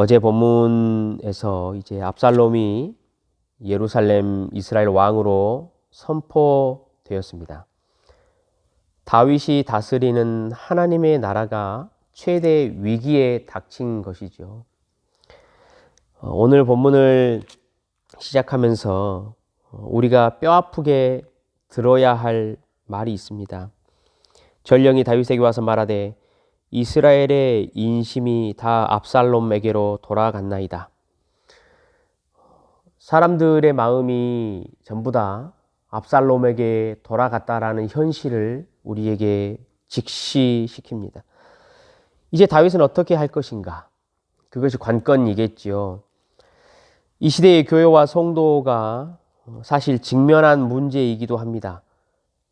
어제 본문에서 이제 압살롬이 예루살렘 이스라엘 왕으로 선포되었습니다. 다윗이 다스리는 하나님의 나라가 최대 위기에 닥친 것이죠. 어, 오늘 본문을 시작하면서 우리가 뼈 아프게 들어야 할 말이 있습니다. 전령이 다윗에게 와서 말하되 이스라엘의 인심이 다 압살롬에게로 돌아갔나이다. 사람들의 마음이 전부 다 압살롬에게 돌아갔다라는 현실을 우리에게 직시시킵니다. 이제 다윗은 어떻게 할 것인가? 그것이 관건이겠지요. 이 시대의 교회와 성도가 사실 직면한 문제이기도 합니다.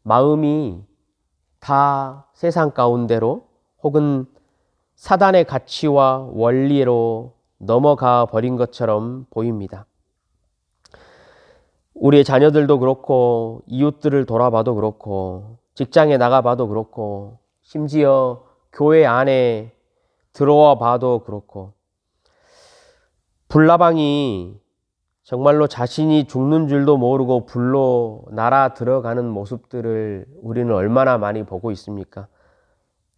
마음이 다 세상 가운데로 혹은 사단의 가치와 원리로 넘어가 버린 것처럼 보입니다. 우리의 자녀들도 그렇고 이웃들을 돌아봐도 그렇고 직장에 나가봐도 그렇고 심지어 교회 안에 들어와 봐도 그렇고 불나방이 정말로 자신이 죽는 줄도 모르고 불로 날아 들어가는 모습들을 우리는 얼마나 많이 보고 있습니까?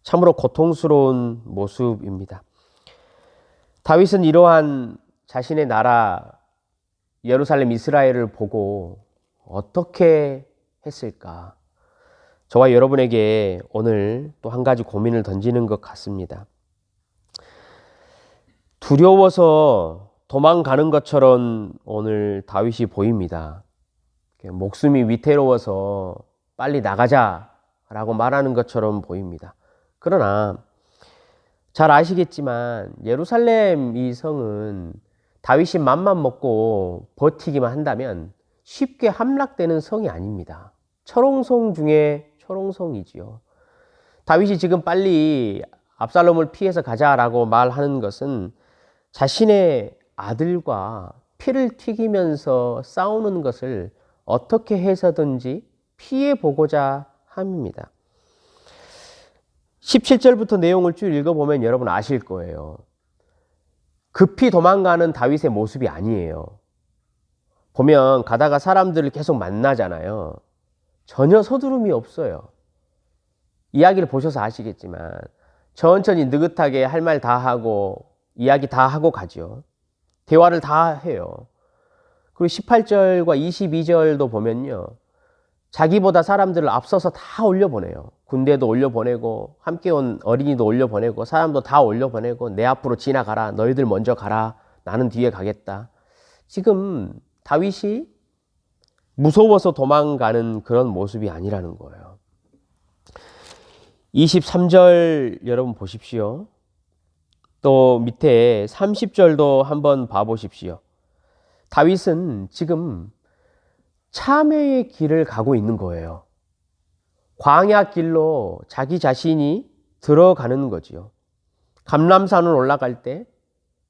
참으로 고통스러운 모습입니다. 다윗은 이러한 자신의 나라 예루살렘 이스라엘을 보고 어떻게 했을까? 저와 여러분에게 오늘 또 한 가지 고민을 던지는 것 같습니다. 두려워서 도망가는 것처럼 오늘 다윗이 보입니다. 목숨이 위태로워서 빨리 나가자라고 말하는 것처럼 보입니다. 그러나 잘 아시겠지만 예루살렘 이 성은 다윗이 맘만 먹고 버티기만 한다면 쉽게 함락되는 성이 아닙니다. 철옹성 중에 철옹성이지요. 다윗이 지금 빨리 압살롬을 피해서 가자라고 말하는 것은 자신의 아들과 피를 튀기면서 싸우는 것을 어떻게 해서든지 피해 보고자 함입니다. 17절부터 내용을 쭉 읽어보면 여러분 아실 거예요. 급히 도망가는 다윗의 모습이 아니에요. 보면 가다가 사람들을 계속 만나잖아요. 전혀 서두름이 없어요. 이야기를 보셔서 아시겠지만 천천히 느긋하게 할 말 다 하고 이야기 다 하고 가죠. 대화를 다 해요. 그리고 18절과 22절도 보면요. 자기보다 사람들을 앞서서 다 올려보내요. 군대도 올려보내고, 함께 온 어린이도 올려보내고, 사람도 다 올려보내고, 내 앞으로 지나가라. 너희들 먼저 가라. 나는 뒤에 가겠다. 지금 다윗이 무서워서 도망가는 그런 모습이 아니라는 거예요. 23절 여러분 보십시오. 또 밑에 30절도 한번 봐보십시오. 다윗은 지금 참회의 길을 가고 있는 거예요. 광야 길로 자기 자신이 들어가는 거지요. 감람산을 올라갈 때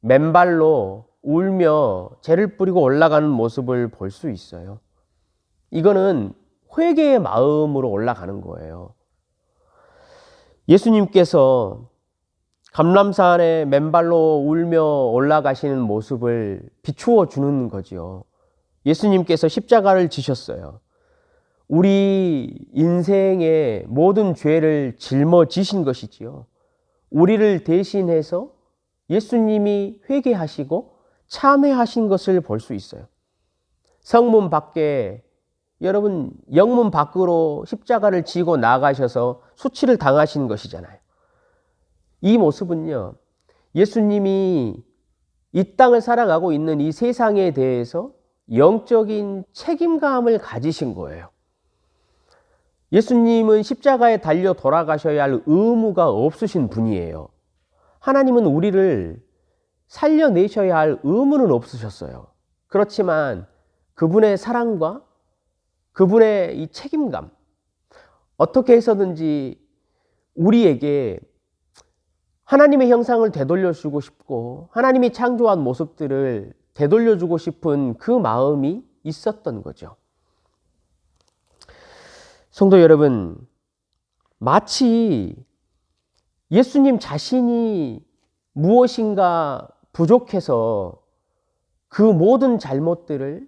맨발로 울며 죄를 뿌리고 올라가는 모습을 볼 수 있어요. 이거는 회개의 마음으로 올라가는 거예요. 예수님께서 감람산에 맨발로 울며 올라가시는 모습을 비추어 주는 거지요. 예수님께서 십자가를 지셨어요. 우리 인생의 모든 죄를 짊어지신 것이지요. 우리를 대신해서 예수님이 회개하시고 참회하신 것을 볼 수 있어요. 성문 밖에 여러분 영문 밖으로 십자가를 지고 나가셔서 수치를 당하신 것이잖아요. 이 모습은요. 예수님이 이 땅을 살아가고 있는 이 세상에 대해서 영적인 책임감을 가지신 거예요. 예수님은 십자가에 달려 돌아가셔야 할 의무가 없으신 분이에요. 하나님은 우리를 살려내셔야 할 의무는 없으셨어요. 그렇지만 그분의 사랑과 그분의 이 책임감, 어떻게 해서든지 우리에게 하나님의 형상을 되돌려주고 싶고 하나님이 창조한 모습들을 되돌려주고 싶은 그 마음이 있었던 거죠. 성도 여러분, 마치 예수님 자신이 무엇인가 부족해서 그 모든 잘못들을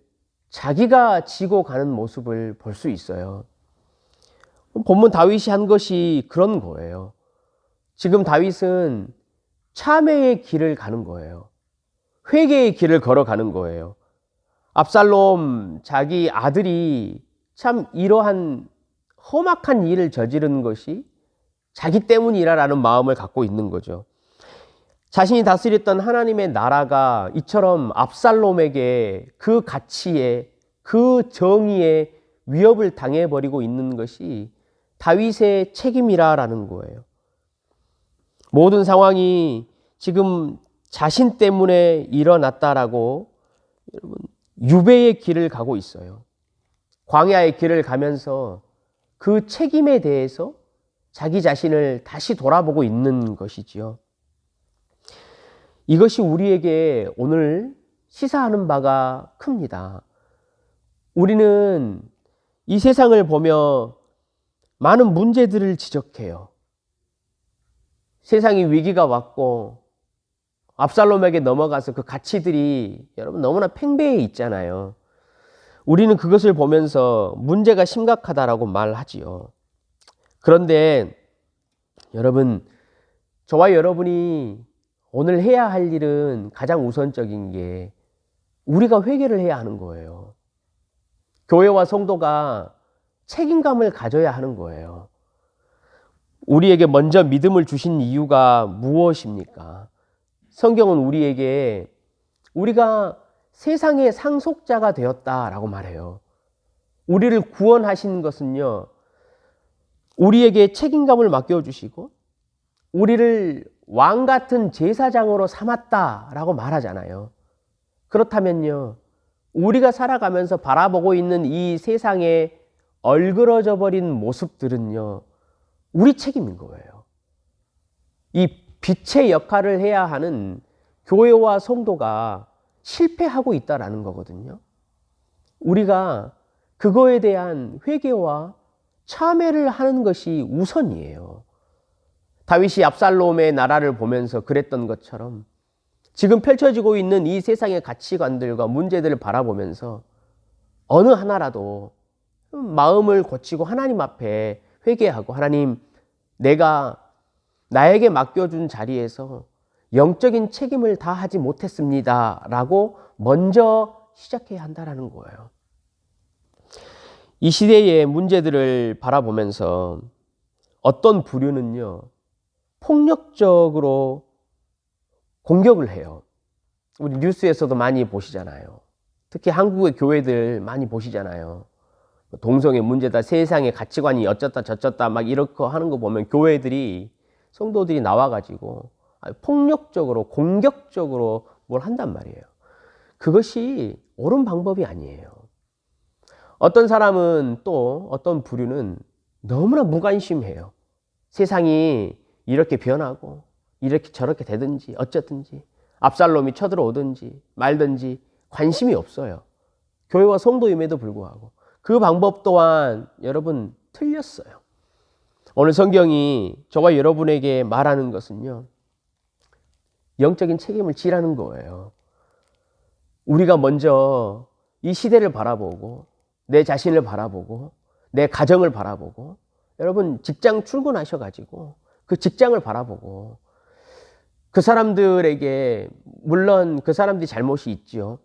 자기가 지고 가는 모습을 볼 수 있어요. 본문 다윗이 한 것이 그런 거예요. 지금 다윗은 참회의 길을 가는 거예요. 회개의 길을 걸어가는 거예요. 압살롬 자기 아들이 참 이러한 험악한 일을 저지른 것이 자기 때문이라라는 마음을 갖고 있는 거죠. 자신이 다스렸던 하나님의 나라가 이처럼 압살롬에게 그 가치에 그 정의에 위협을 당해 버리고 있는 것이 다윗의 책임이라라는 거예요. 모든 상황이 지금 자신 때문에 일어났다라고 여러분 유배의 길을 가고 있어요. 광야의 길을 가면서 그 책임에 대해서 자기 자신을 다시 돌아보고 있는 것이지요. 이것이 우리에게 오늘 시사하는 바가 큽니다. 우리는 이 세상을 보며 많은 문제들을 지적해요. 세상이 위기가 왔고 압살롬에게 넘어가서 그 가치들이 여러분 너무나 팽배해 있잖아요. 우리는 그것을 보면서 문제가 심각하다라고 말하지요. 그런데 여러분, 저와 여러분이 오늘 해야 할 일은 가장 우선적인 게 우리가 회개를 해야 하는 거예요. 교회와 성도가 책임감을 가져야 하는 거예요. 우리에게 먼저 믿음을 주신 이유가 무엇입니까? 성경은 우리에게 우리가 세상의 상속자가 되었다라고 말해요. 우리를 구원하신 것은요, 우리에게 책임감을 맡겨주시고, 우리를 왕 같은 제사장으로 삼았다라고 말하잖아요. 그렇다면요, 우리가 살아가면서 바라보고 있는 이 세상에 얼그러져 버린 모습들은요, 우리 책임인 거예요. 이 빛의 역할을 해야 하는 교회와 성도가 실패하고 있다라는 거거든요. 우리가 그거에 대한 회개와 참회를 하는 것이 우선이에요. 다윗이 압살롬의 나라를 보면서 그랬던 것처럼 지금 펼쳐지고 있는 이 세상의 가치관들과 문제들을 바라보면서 어느 하나라도 마음을 고치고 하나님 앞에 회개하고 하나님 내가 나에게 맡겨준 자리에서 영적인 책임을 다 하지 못했습니다. 라고 먼저 시작해야 한다라는 거예요. 이 시대의 문제들을 바라보면서 어떤 부류는요, 폭력적으로 공격을 해요. 우리 뉴스에서도 많이 보시잖아요. 특히 한국의 교회들 많이 보시잖아요. 동성애 문제다, 세상의 가치관이 어쩌다 저쩌다 막 이렇게 하는 거 보면 교회들이, 성도들이 나와가지고 폭력적으로, 공격적으로 뭘 한단 말이에요. 그것이 옳은 방법이 아니에요. 어떤 사람은 또 어떤 부류는 너무나 무관심해요. 세상이 이렇게 변하고 이렇게 저렇게 되든지 어쩌든지 압살롬이 쳐들어오든지 말든지 관심이 없어요. 교회와 성도임에도 불구하고 그 방법 또한 여러분 틀렸어요. 오늘 성경이 저와 여러분에게 말하는 것은요. 영적인 책임을 지라는 거예요. 우리가 먼저 이 시대를 바라보고 내 자신을 바라보고 내 가정을 바라보고 여러분 직장 출근하셔 가지고 그 직장을 바라보고 그 사람들에게 물론 그 사람들이 잘못이 있지요.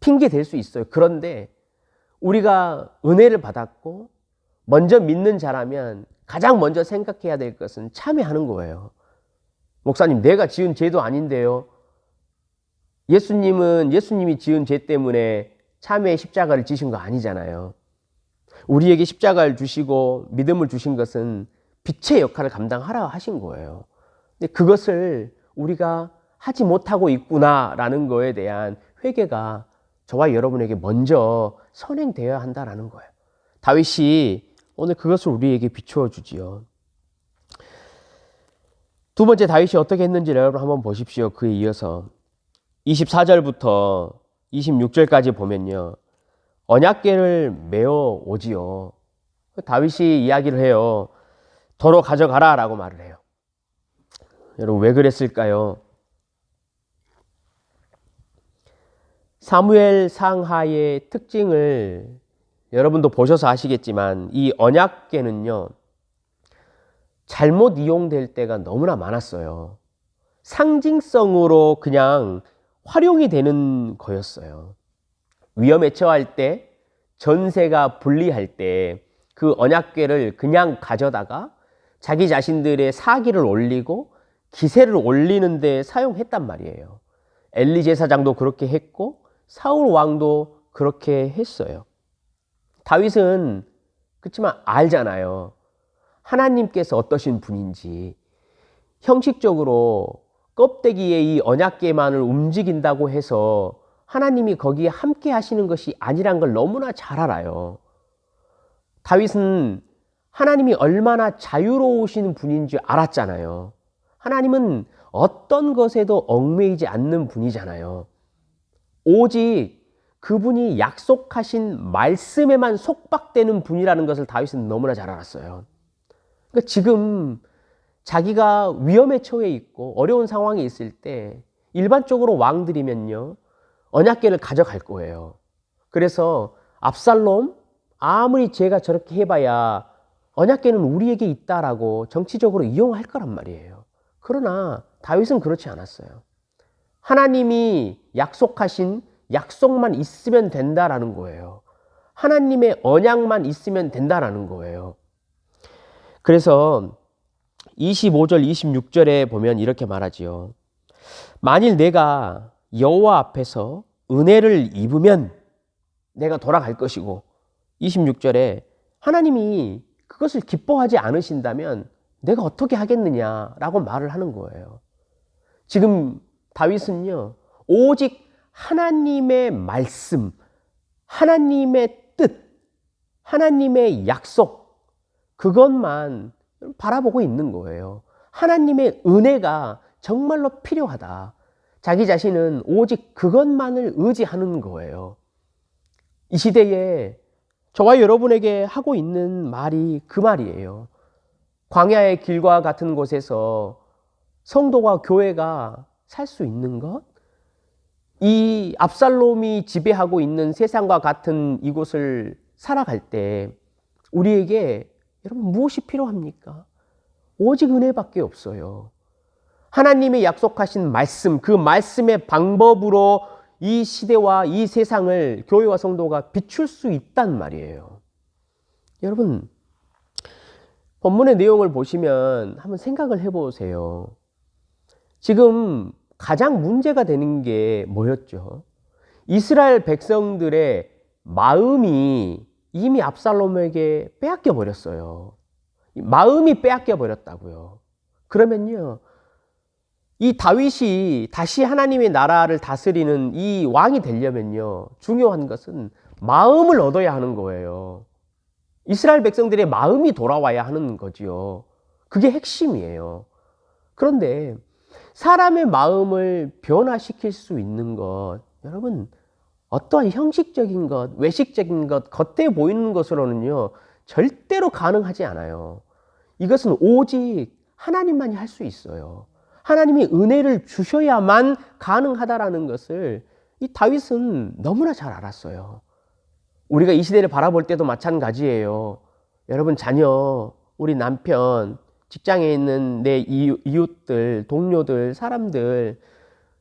핑계 될 수 있어요. 그런데 우리가 은혜를 받았고 먼저 믿는 자라면 가장 먼저 생각해야 될 것은 참여하는 거예요. 목사님, 내가 지은 죄도 아닌데요. 예수님은 예수님이 지은 죄 때문에 참회의 십자가를 지신 거 아니잖아요. 우리에게 십자가를 주시고 믿음을 주신 것은 빛의 역할을 감당하라 하신 거예요. 근데 그것을 우리가 하지 못하고 있구나라는 거에 대한 회개가 저와 여러분에게 먼저 선행되어야 한다라는 거예요. 다윗이 오늘 그것을 우리에게 비추어 주지요. 두 번째 다윗이 어떻게 했는지 여러분 한번 보십시오. 그에 이어서 24절부터 26절까지 보면요. 언약계를 메어 오지요. 다윗이 이야기를 해요. 도로 가져가라 라고 말을 해요. 여러분 왜 그랬을까요? 사무엘 상하의 특징을 여러분도 보셔서 아시겠지만 이 언약계는요. 잘못 이용될 때가 너무나 많았어요. 상징성으로 그냥 활용이 되는 거였어요. 위험에 처할 때, 전세가 불리할 때 그 언약궤를 그냥 가져다가 자기 자신들의 사기를 올리고 기세를 올리는 데 사용했단 말이에요. 엘리 제사장도 그렇게 했고 사울 왕도 그렇게 했어요. 다윗은 그렇지만 알잖아요. 하나님께서 어떠신 분인지 형식적으로 껍데기에 이 언약계만을 움직인다고 해서 하나님이 거기에 함께 하시는 것이 아니란 걸 너무나 잘 알아요. 다윗은 하나님이 얼마나 자유로우신 분인지 알았잖아요. 하나님은 어떤 것에도 얽매이지 않는 분이잖아요. 오직 그분이 약속하신 말씀에만 속박되는 분이라는 것을 다윗은 너무나 잘 알았어요. 그러니까 지금 자기가 위험에 처해 있고 어려운 상황에 있을 때 일반적으로 왕들이면요. 언약계를 가져갈 거예요. 그래서 압살롬 아무리 제가 저렇게 해봐야 언약계는 우리에게 있다라고 정치적으로 이용할 거란 말이에요. 그러나 다윗은 그렇지 않았어요. 하나님이 약속하신 약속만 있으면 된다라는 거예요. 하나님의 언약만 있으면 된다라는 거예요. 그래서 25절, 26절에 보면 이렇게 말하지요. 만일 내가 여호와 앞에서 은혜를 입으면 내가 돌아갈 것이고 26절에 하나님이 그것을 기뻐하지 않으신다면 내가 어떻게 하겠느냐라고 말을 하는 거예요. 지금 다윗은요. 오직 하나님의 말씀, 하나님의 뜻, 하나님의 약속 그것만 바라보고 있는 거예요. 하나님의 은혜가 정말로 필요하다. 자기 자신은 오직 그것만을 의지하는 거예요. 이 시대에 저와 여러분에게 하고 있는 말이 그 말이에요. 광야의 길과 같은 곳에서 성도가 교회가 살 수 있는 것? 이 압살롬이 지배하고 있는 세상과 같은 이곳을 살아갈 때 우리에게 여러분 무엇이 필요합니까? 오직 은혜밖에 없어요. 하나님의 약속하신 말씀, 그 말씀의 방법으로 이 시대와 이 세상을 교회와 성도가 비출 수 있단 말이에요. 여러분, 본문의 내용을 보시면 한번 생각을 해보세요. 지금 가장 문제가 되는 게 뭐였죠? 이스라엘 백성들의 마음이 이미 압살롬에게 빼앗겨 버렸어요. 마음이 빼앗겨 버렸다고요. 그러면요. 이 다윗이 다시 하나님의 나라를 다스리는 이 왕이 되려면요. 중요한 것은 마음을 얻어야 하는 거예요. 이스라엘 백성들의 마음이 돌아와야 하는 거지요. 그게 핵심이에요. 그런데 사람의 마음을 변화시킬 수 있는 것, 여러분, 어떠한 형식적인 것, 외식적인 것, 겉에 보이는 것으로는요, 절대로 가능하지 않아요. 이것은 오직 하나님만이 할 수 있어요. 하나님이 은혜를 주셔야만 가능하다라는 것을 이 다윗은 너무나 잘 알았어요. 우리가 이 시대를 바라볼 때도 마찬가지예요. 여러분 자녀, 우리 남편, 직장에 있는 내 이웃들, 동료들, 사람들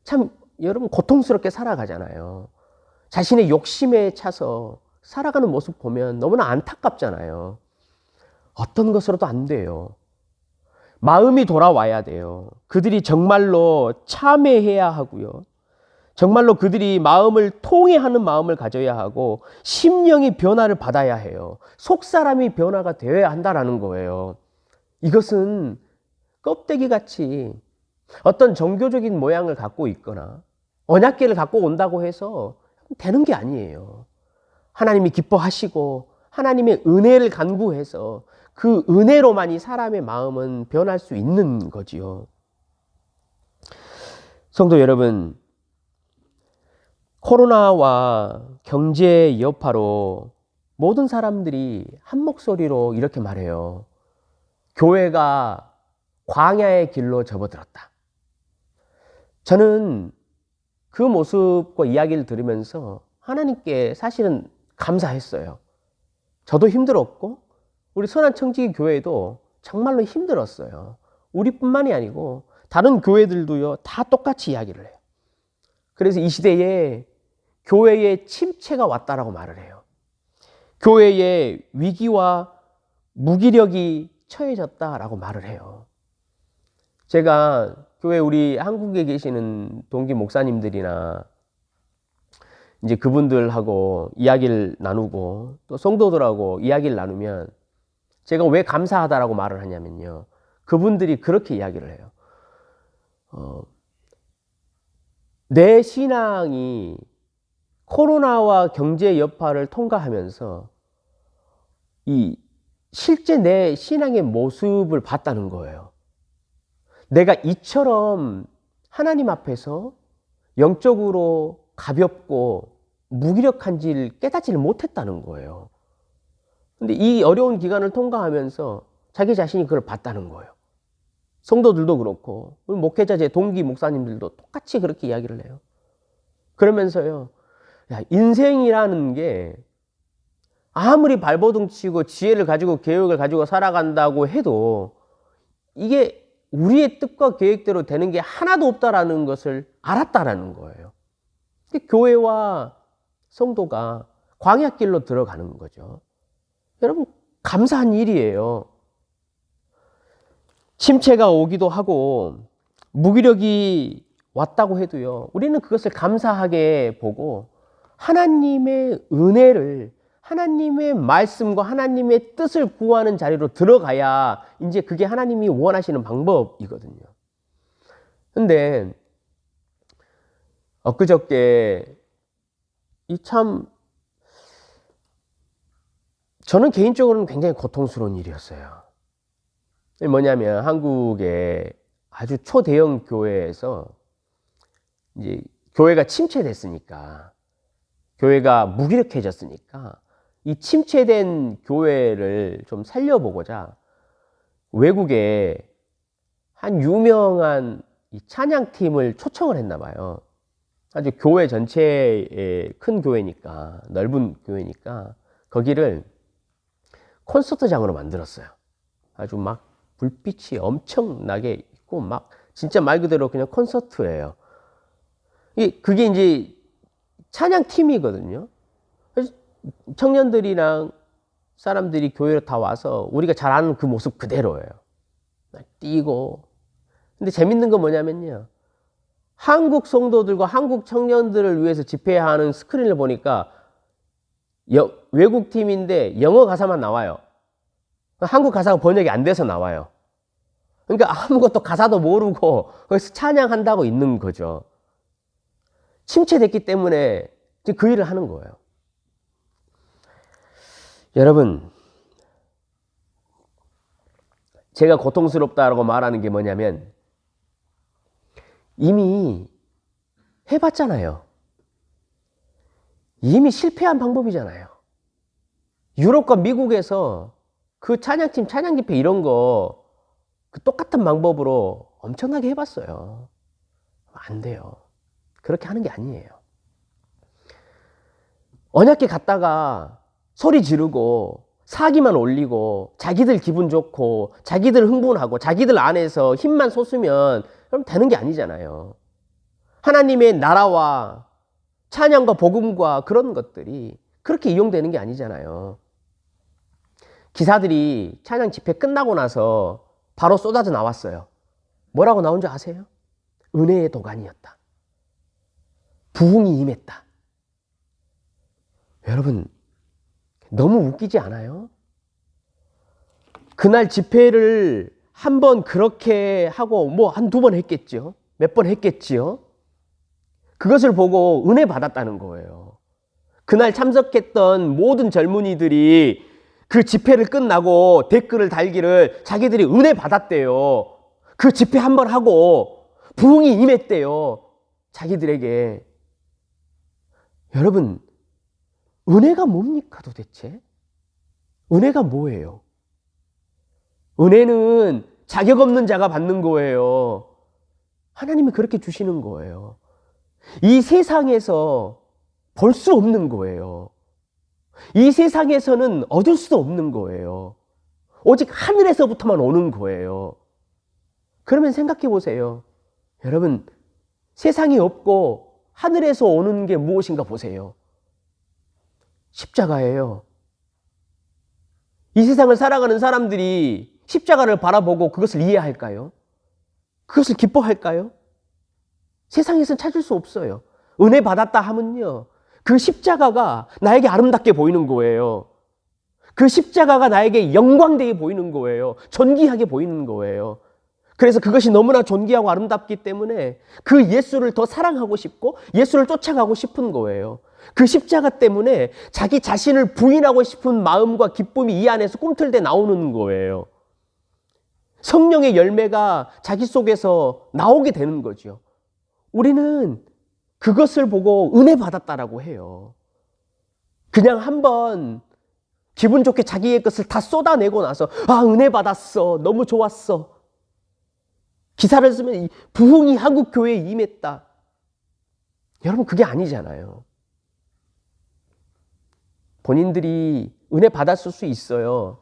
참 여러분 고통스럽게 살아가잖아요. 자신의 욕심에 차서 살아가는 모습 보면 너무나 안타깝잖아요. 어떤 것으로도 안 돼요. 마음이 돌아와야 돼요. 그들이 정말로 참회해야 하고요. 정말로 그들이 마음을 통해하는 마음을 가져야 하고 심령이 변화를 받아야 해요. 속 사람이 변화가 되어야 한다라는 거예요. 이것은 껍데기 같이 어떤 종교적인 모양을 갖고 있거나 언약계를 갖고 온다고 해서 되는 게 아니에요. 하나님이 기뻐하시고 하나님의 은혜를 간구해서 그 은혜로만이 사람의 마음은 변할 수 있는 거지요. 성도 여러분, 코로나와 경제 여파로 모든 사람들이 한 목소리로 이렇게 말해요. 교회가 광야의 길로 접어들었다. 저는 그 모습과 이야기를 들으면서 하나님께 사실은 감사했어요. 저도 힘들었고 우리 선한 청지기 교회도 정말로 힘들었어요. 우리뿐만이 아니고 다른 교회들도요 다 똑같이 이야기를 해요. 그래서 이 시대에 교회에 침체가 왔다라고 말을 해요. 교회의 위기와 무기력이 처해졌다라고 말을 해요. 제가 교회 우리 한국에 계시는 동기 목사님들이나 이제 그분들하고 이야기를 나누고 또 성도들하고 이야기를 나누면 제가 왜 감사하다라고 말을 하냐면요. 그분들이 그렇게 이야기를 해요. 어, 내 신앙이 코로나와 경제 여파를 통과하면서 이 실제 내 신앙의 모습을 봤다는 거예요. 내가 이처럼 하나님 앞에서 영적으로 가볍고 무기력한지를 깨닫지를 못했다는 거예요. 근데 이 어려운 기간을 통과하면서 자기 자신이 그걸 봤다는 거예요. 성도들도 그렇고, 목회자 제 동기 목사님들도 똑같이 그렇게 이야기를 해요. 그러면서요, 야, 인생이라는 게 아무리 발버둥 치고 지혜를 가지고 계획을 가지고 살아간다고 해도 이게 우리의 뜻과 계획대로 되는 게 하나도 없다라는 것을 알았다라는 거예요. 교회와 성도가 광야길로 들어가는 거죠. 여러분, 감사한 일이에요. 침체가 오기도 하고, 무기력이 왔다고 해도요, 우리는 그것을 감사하게 보고, 하나님의 은혜를, 하나님의 말씀과 하나님의 뜻을 구하는 자리로 들어가야 이제 그게 하나님이 원하시는 방법이거든요. 근데, 엊그저께, 이 참, 저는 개인적으로는 굉장히 고통스러운 일이었어요. 뭐냐면 한국의 아주 초대형 교회에서 이제 교회가 침체됐으니까 교회가 무기력해졌으니까 이 침체된 교회를 좀 살려보고자 외국에 한 유명한 이 찬양팀을 초청을 했나 봐요. 아주 교회 전체의 큰 교회니까 넓은 교회니까 거기를 콘서트장으로 만들었어요. 아주 막 불빛이 엄청나게 있고 막 진짜 말 그대로 그냥 콘서트예요. 그게 이제 찬양 팀이거든요. 청년들이랑 사람들이 교회로 다 와서 우리가 잘 아는 그 모습 그대로예요. 뛰고. 근데 재밌는 건 뭐냐면요. 한국 성도들과 한국 청년들을 위해서 집회하는 스크린을 보니까 여, 외국 팀인데 영어 가사만 나와요. 한국 가사가 번역이 안 돼서 나와요. 그러니까 아무것도 가사도 모르고 거기서 찬양한다고 있는 거죠. 침체됐기 때문에 그 일을 하는 거예요. 여러분, 제가 고통스럽다라고 말하는 게 뭐냐면 이미 해봤잖아요. 이미 실패한 방법이잖아요. 유럽과 미국에서 그 찬양팀 찬양 집회 이런 거 그 똑같은 방법으로 엄청나게 해봤어요. 안 돼요. 그렇게 하는 게 아니에요. 언약계 갔다가 소리 지르고 사기만 올리고 자기들 기분 좋고 자기들 흥분하고 자기들 안에서 힘만 솟으면 그럼 되는 게 아니잖아요. 하나님의 나라와 찬양과 복음과 그런 것들이 그렇게 이용되는 게 아니잖아요. 기사들이 찬양 집회 끝나고 나서 바로 쏟아져 나왔어요. 뭐라고 나온 줄 아세요? 은혜의 도가니였다. 부흥이 임했다. 여러분, 너무 웃기지 않아요? 그날 집회를 한 번 그렇게 하고 뭐 한 두 번 했겠죠. 몇번 했겠지요. 그것을 보고 은혜 받았다는 거예요. 그날 참석했던 모든 젊은이들이 그 집회를 끝나고 댓글을 달기를 자기들이 은혜 받았대요. 그 집회 한 번 하고 부흥이 임했대요. 자기들에게. 여러분, 은혜가 뭡니까 도대체? 은혜가 뭐예요? 은혜는 자격 없는 자가 받는 거예요. 하나님이 그렇게 주시는 거예요. 이 세상에서 볼 수 없는 거예요. 이 세상에서는 얻을 수도 없는 거예요. 오직 하늘에서부터만 오는 거예요. 그러면 생각해 보세요. 여러분, 세상이 없고 하늘에서 오는 게 무엇인가 보세요. 십자가예요. 이 세상을 살아가는 사람들이 십자가를 바라보고 그것을 이해할까요? 그것을 기뻐할까요? 세상에선 찾을 수 없어요. 은혜 받았다 하면요. 그 십자가가 나에게 아름답게 보이는 거예요. 그 십자가가 나에게 영광되게 보이는 거예요. 존귀하게 보이는 거예요. 그래서 그것이 너무나 존귀하고 아름답기 때문에 그 예수를 더 사랑하고 싶고 예수를 쫓아가고 싶은 거예요. 그 십자가 때문에 자기 자신을 부인하고 싶은 마음과 기쁨이 이 안에서 꿈틀대 나오는 거예요. 성령의 열매가 자기 속에서 나오게 되는 거죠. 우리는 그것을 보고 은혜 받았다라고 해요. 그냥 한번 기분 좋게 자기의 것을 다 쏟아내고 나서 아 은혜 받았어 너무 좋았어 기사를 쓰면 부흥이 한국 교회에 임했다. 여러분 그게 아니잖아요. 본인들이 은혜 받았을 수 있어요.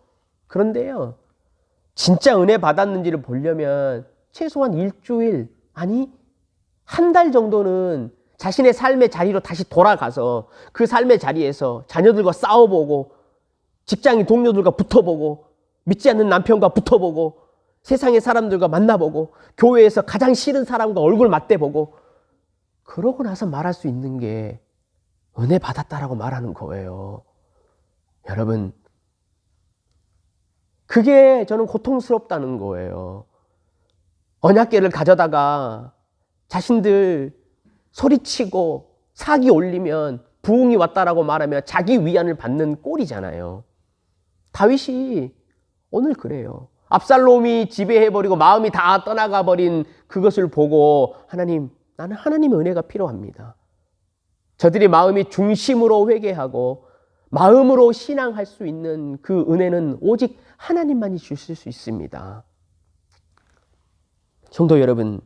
그런데요. 진짜 은혜 받았는지를 보려면 최소한 일주일 아니 한 달 정도는 자신의 삶의 자리로 다시 돌아가서 그 삶의 자리에서 자녀들과 싸워보고 직장인 동료들과 붙어보고 믿지 않는 남편과 붙어보고 세상의 사람들과 만나보고 교회에서 가장 싫은 사람과 얼굴 맞대보고 그러고 나서 말할 수 있는 게 은혜 받았다라고 말하는 거예요. 여러분, 그게 저는 고통스럽다는 거예요. 언약계를 가져다가 자신들 소리치고 사기 올리면 부흥이 왔다라고 말하면 자기 위안을 받는 꼴이잖아요. 다윗이 오늘 그래요. 압살롬이 지배해버리고 마음이 다 떠나가 버린 그것을 보고 하나님, 나는 하나님의 은혜가 필요합니다. 저들이 마음이 중심으로 회개하고 마음으로 신앙할 수 있는 그 은혜는 오직 하나님만이 주실 수 있습니다. 성도 여러분,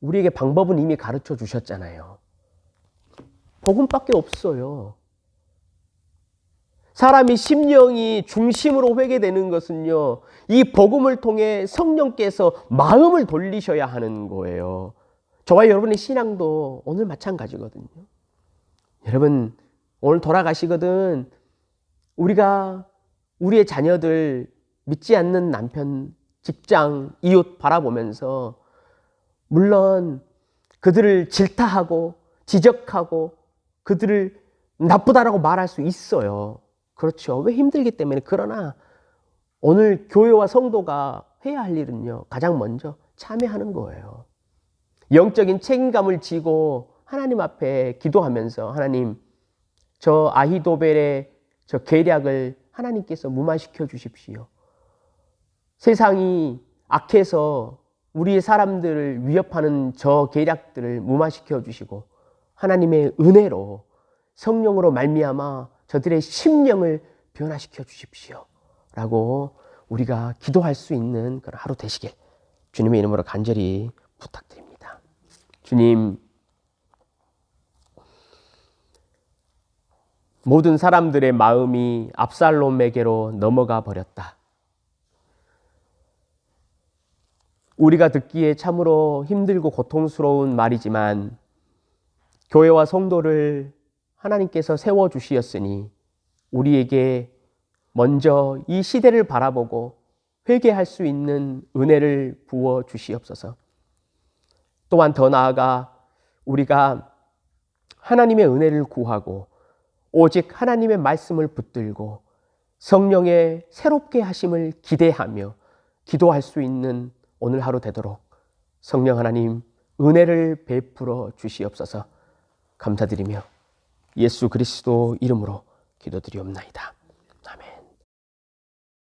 우리에게 방법은 이미 가르쳐 주셨잖아요. 복음밖에 없어요. 사람이 심령이 중심으로 회개되는 것은요, 이 복음을 통해 성령께서 마음을 돌리셔야 하는 거예요. 저와 여러분의 신앙도 오늘 마찬가지거든요. 여러분, 오늘 돌아가시거든 우리가 우리의 자녀들 믿지 않는 남편, 직장, 이웃 바라보면서 물론 그들을 질타하고 지적하고 그들을 나쁘다라고 말할 수 있어요. 그렇죠. 왜 힘들기 때문에. 그러나 오늘 교회와 성도가 해야 할 일은요. 가장 먼저 참여하는 거예요. 영적인 책임감을 지고 하나님 앞에 기도하면서 하나님 저 아히도벨의 저 계략을 하나님께서 무마시켜 주십시오. 세상이 악해서 우리의 사람들을 위협하는 저 계략들을 무마시켜 주시고 하나님의 은혜로 성령으로 말미암아 저들의 심령을 변화시켜 주십시오. 라고 우리가 기도할 수 있는 그런 하루 되시길 주님의 이름으로 간절히 부탁드립니다. 주님, 모든 사람들의 마음이 압살롬에게로 넘어가 버렸다. 우리가 듣기에 참으로 힘들고 고통스러운 말이지만 교회와 성도를 하나님께서 세워 주시었으니 우리에게 먼저 이 시대를 바라보고 회개할 수 있는 은혜를 부어 주시옵소서. 또한 더 나아가 우리가 하나님의 은혜를 구하고 오직 하나님의 말씀을 붙들고 성령의 새롭게 하심을 기대하며 기도할 수 있는 오늘 하루 되도록 성령 하나님 은혜를 베풀어 주시옵소서 감사드리며 예수 그리스도 이름으로 기도드리옵나이다.